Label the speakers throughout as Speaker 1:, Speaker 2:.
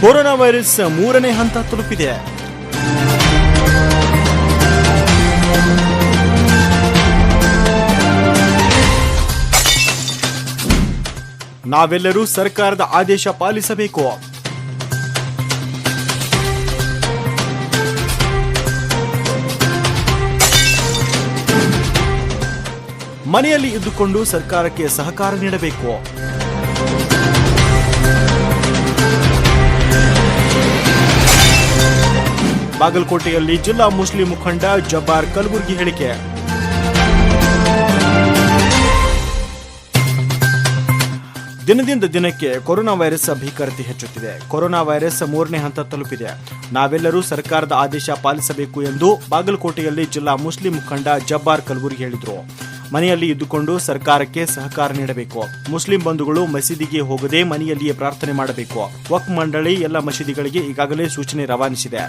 Speaker 1: Corona virus ಮೂರನೇ ಹಂತ ತಲುಪಿದೆ. ನಾವೆಲ್ಲರೂ ಸರ್ಕಾರದ ಆದೇಶ ಪಾಲಿಸಬೇಕು. ಮನೆಯಲ್ಲಿ ಇದ್ದುಕೊಂಡು ಸರ್ಕಾರಕ್ಕೆ ಸಹಕಾರ ನೀಡಬೇಕು. ಬಾಗಲಕೋಟೆಯಲ್ಲಿ ಜಿಲ್ಲಾ ಮುಸ್ಲಿಂ ಮುಖಂಡ ಜಬ್ಬಾರ್ ಕಲಬುರ್ಗಿ ಹೇಳಿಕೆ. ದಿನದಿಂದ ದಿನಕ್ಕೆ ಕೊರೋನಾ ವೈರಸ್ ಭೀಕರತೆ ಹೆಚ್ಚುತ್ತಿದೆ. ಕೊರೋನಾ ವೈರಸ್ ಮೂರನೇ ಹಂತ ತಲುಪಿದೆ. ನಾವೆಲ್ಲರೂ ಸರ್ಕಾರದ ಆದೇಶ ಪಾಲಿಸಬೇಕು ಎಂದು ಬಾಗಲಕೋಟೆಯಲ್ಲಿ ಜಿಲ್ಲಾ ಮುಸ್ಲಿಂ ಮುಖಂಡ ಜಬ್ಬಾರ್ ಕಲಬುರ್ಗಿ ಹೇಳಿದರು. ಮನೆಯಲ್ಲಿ ಇದ್ದುಕೊಂಡು ಸರ್ಕಾರಕ್ಕೆ ಸಹಕಾರ ನೀಡಬೇಕು. ಮುಸ್ಲಿಂ ಬಂಧುಗಳು ಮಸೀದಿಗೆ ಹೋಗದೆ ಮನೆಯಲ್ಲಿಯೇ ಪ್ರಾರ್ಥನೆ ಮಾಡಬೇಕು. ವಕ್ ಮಂಡಳಿ ಎಲ್ಲ ಮಸೀದಿಗಳಿಗೆ ಈಗಾಗಲೇ ಸೂಚನೆ ರವಾನಿಸಿದೆ.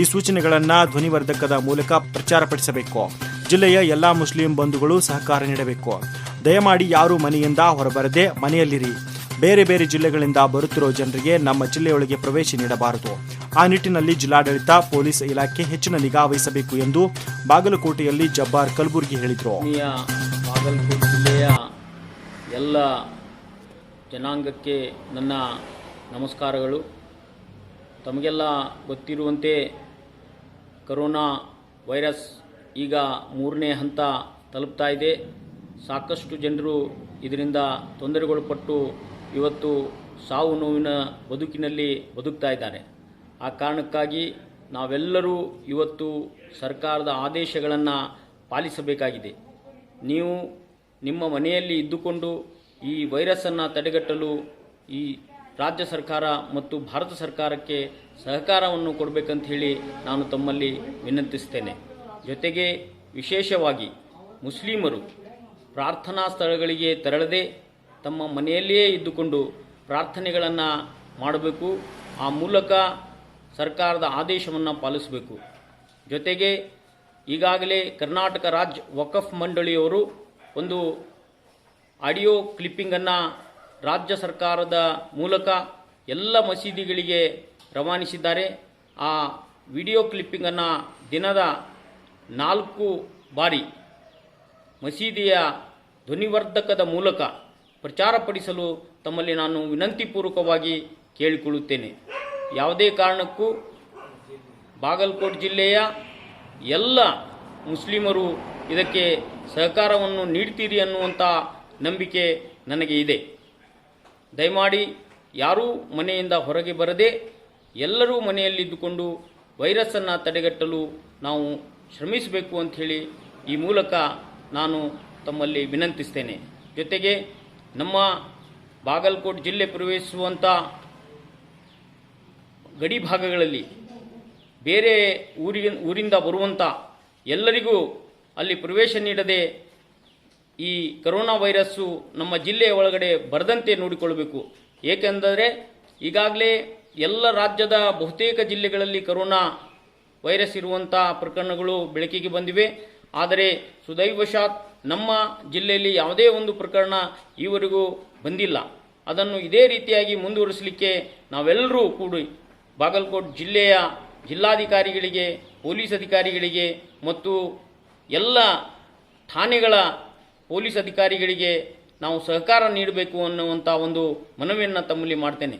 Speaker 1: ಈ ಸೂಚನೆಗಳನ್ನ ಧ್ವನಿವರ್ಧಕದ ಮೂಲಕ ಪ್ರಚಾರಪಡಿಸಬೇಕು ಜಿಲ್ಲೆಯ ಎಲ್ಲಾ ಮುಸ್ಲಿಂ ಬಂಧುಗಳು ಸಹಕಾರ ನೀಡಬೇಕು. ದಯಮಾಡಿ ಯಾರು ಮನೆಯಿಂದ ಹೊರಬರದೆ ಮನೆಯಲ್ಲಿರಿ. ಬೇರೆ ಬೇರೆ ಜಿಲ್ಲೆಗಳಿಂದ ಬರುತ್ತಿರೋ ಜನರಿಗೆ ನಮ್ಮ ಜಿಲ್ಲೆಯೊಳಗೆ ಪ್ರವೇಶ ನೀಡಬಾರದು. ಆ ನಿಟ್ಟಿನಲ್ಲಿ ಜಿಲ್ಲಾಡಳಿತ, ಪೊಲೀಸ್ ಇಲಾಖೆ ಹೆಚ್ಚಿನ ನಿಗಾ ವಹಿಸಬೇಕು ಎಂದು ಬಾಗಲಕೋಟೆಯಲ್ಲಿ ಜಬ್ಬಾರ್ ಕಲಬುರ್ಗಿ ಹೇಳಿದರು.
Speaker 2: ಬಾಗಲಕೋಟೆ ಜಿಲ್ಲೆಯ ಎಲ್ಲ ಜನಾಂಗಕ್ಕೆ ನನ್ನ ನಮಸ್ಕಾರಗಳು. ತಮಗೆಲ್ಲ ಗೊತ್ತಿರುವಂತೆ ಕರೋನಾ ವೈರಸ್ ಈಗ ಮೂರನೇ ಹಂತ ತಲುಪ್ತಾ ಇದೆ. ಸಾಕಷ್ಟು ಜನರು ಇದರಿಂದ ತೊಂದರೆಗೊಳಪಟ್ಟು ಇವತ್ತು ಸಾವು ನೋವಿನ ಬದುಕಿನಲ್ಲಿ ಬದುಕ್ತಾ ಇದ್ದಾರೆ. ಆ ಕಾರಣಕ್ಕಾಗಿ ನಾವೆಲ್ಲರೂ ಇವತ್ತು ಸರ್ಕಾರದ ಆದೇಶಗಳನ್ನು ಪಾಲಿಸಬೇಕಾಗಿದೆ. ನೀವು ನಿಮ್ಮ ಮನೆಯಲ್ಲಿ ಇದ್ದುಕೊಂಡು ಈ ವೈರಸ್ಸನ್ನು ತಡೆಗಟ್ಟಲು ಈ ರಾಜ್ಯ ಸರ್ಕಾರ ಮತ್ತು ಭಾರತ ಸರ್ಕಾರಕ್ಕೆ ಸಹಕಾರವನ್ನು ಕೊಡಬೇಕಂತ ಹೇಳಿ ನಾನು ತಮ್ಮಲ್ಲಿ ವಿನಂತಿಸ್ತೇನೆ. ಜೊತೆಗೆ ವಿಶೇಷವಾಗಿ ಮುಸ್ಲಿಮರು ಪ್ರಾರ್ಥನಾ ಸ್ಥಳಗಳಿಗೆ ತೆರಳದೆ ತಮ್ಮ ಮನೆಯಲ್ಲಿಯೇ ಇದ್ದುಕೊಂಡು ಪ್ರಾರ್ಥನೆಗಳನ್ನು ಮಾಡಬೇಕು. ಆ ಮೂಲಕ ಸರ್ಕಾರದ ಆದೇಶವನ್ನು ಪಾಲಿಸಬೇಕು. ಜೊತೆಗೆ ಈಗಾಗಲೇ ಕರ್ನಾಟಕ ರಾಜ್ಯ ವಕಫ್ ಮಂಡಳಿಯವರು ಒಂದು ಆಡಿಯೋ ಕ್ಲಿಪ್ಪಿಂಗನ್ನು ರಾಜ್ಯ ಸರ್ಕಾರದ ಮೂಲಕ ಎಲ್ಲ ಮಸೀದಿಗಳಿಗೆ ರವಾನಿಸಿದ್ದಾರೆ. ಆ ವಿಡಿಯೋ ಕ್ಲಿಪ್ಪಿಂಗನ್ನು ದಿನದ ನಾಲ್ಕು ಬಾರಿ ಮಸೀದಿಯ ಧ್ವನಿವರ್ಧಕದ ಮೂಲಕ ಪ್ರಚಾರಪಡಿಸಲು ತಮ್ಮಲ್ಲಿ ನಾನು ವಿನಂತಿಪೂರ್ವಕವಾಗಿ ಕೇಳಿಕೊಳ್ಳುತ್ತೇನೆ. ಯಾವುದೇ ಕಾರಣಕ್ಕೂ ಬಾಗಲಕೋಟೆ ಜಿಲ್ಲೆಯ ಎಲ್ಲ ಮುಸ್ಲಿಮರು ಇದಕ್ಕೆ ಸಹಕಾರವನ್ನು ನೀಡ್ತೀರಿ ಅನ್ನುವಂಥ ನಂಬಿಕೆ ನನಗೆ ಇದೆ. ದಯಮಾಡಿ ಯಾರೂ ಮನೆಯಿಂದ ಹೊರಗೆ ಬರದೆ ಎಲ್ಲರೂ ಮನೆಯಲ್ಲಿದ್ದುಕೊಂಡು ವೈರಸ್ಸನ್ನು ತಡೆಗಟ್ಟಲು ನಾವು ಶ್ರಮಿಸಬೇಕು ಅಂಥೇಳಿ ಈ ಮೂಲಕ ನಾನು ತಮ್ಮಲ್ಲಿ ವಿನಂತಿಸ್ತೇನೆ. ಜೊತೆಗೆ ನಮ್ಮ ಬಾಗಲಕೋಟೆ ಜಿಲ್ಲೆ ಪ್ರವೇಶಿಸುವಂಥ ಗಡಿ ಭಾಗಗಳಲ್ಲಿ ಬೇರೆ ಊರಿಗೆ ಊರಿಂದ ಬರುವಂಥ ಎಲ್ಲರಿಗೂ ಅಲ್ಲಿ ಪ್ರವೇಶ ನೀಡದೆ ಈ ಕರೋನಾ ವೈರಸ್ಸು ನಮ್ಮ ಜಿಲ್ಲೆಯ ಒಳಗಡೆ ಬರದಂತೆ ನೋಡಿಕೊಳ್ಳಬೇಕು. ಏಕೆಂದರೆ ಈಗಾಗಲೇ ಎಲ್ಲ ರಾಜ್ಯದ ಬಹುತೇಕ ಜಿಲ್ಲೆಗಳಲ್ಲಿ ಕರೋನಾ ವೈರಸ್ ಇರುವಂಥ ಪ್ರಕರಣಗಳು ಬೆಳಕಿಗೆ ಬಂದಿವೆ. ಆದರೆ ಸುದೈವಶಾತ್ ನಮ್ಮ ಜಿಲ್ಲೆಯಲ್ಲಿ ಯಾವುದೇ ಒಂದು ಪ್ರಕರಣ ಈವರೆಗೂ ಬಂದಿಲ್ಲ. ಅದನ್ನು ಇದೇ ರೀತಿಯಾಗಿ ಮುಂದುವರಿಸಲಿಕ್ಕೆ ನಾವೆಲ್ಲರೂ ಕೂಡಿ ಬಾಗಲಕೋಟೆ ಜಿಲ್ಲೆಯ ಜಿಲ್ಲಾಧಿಕಾರಿಗಳಿಗೆ, ಪೊಲೀಸ್ ಅಧಿಕಾರಿಗಳಿಗೆ ಮತ್ತು ಎಲ್ಲ ಠಾಣೆಗಳ ಪೊಲೀಸ್ ಅಧಿಕಾರಿಗಳಿಗೆ ನಾವು ಸಹಕಾರ ನೀಡಬೇಕು ಅನ್ನುವಂಥ ಒಂದು ಮನವಿಯನ್ನು ತಮ್ಮಲ್ಲಿ ಮಾಡ್ತೇನೆ.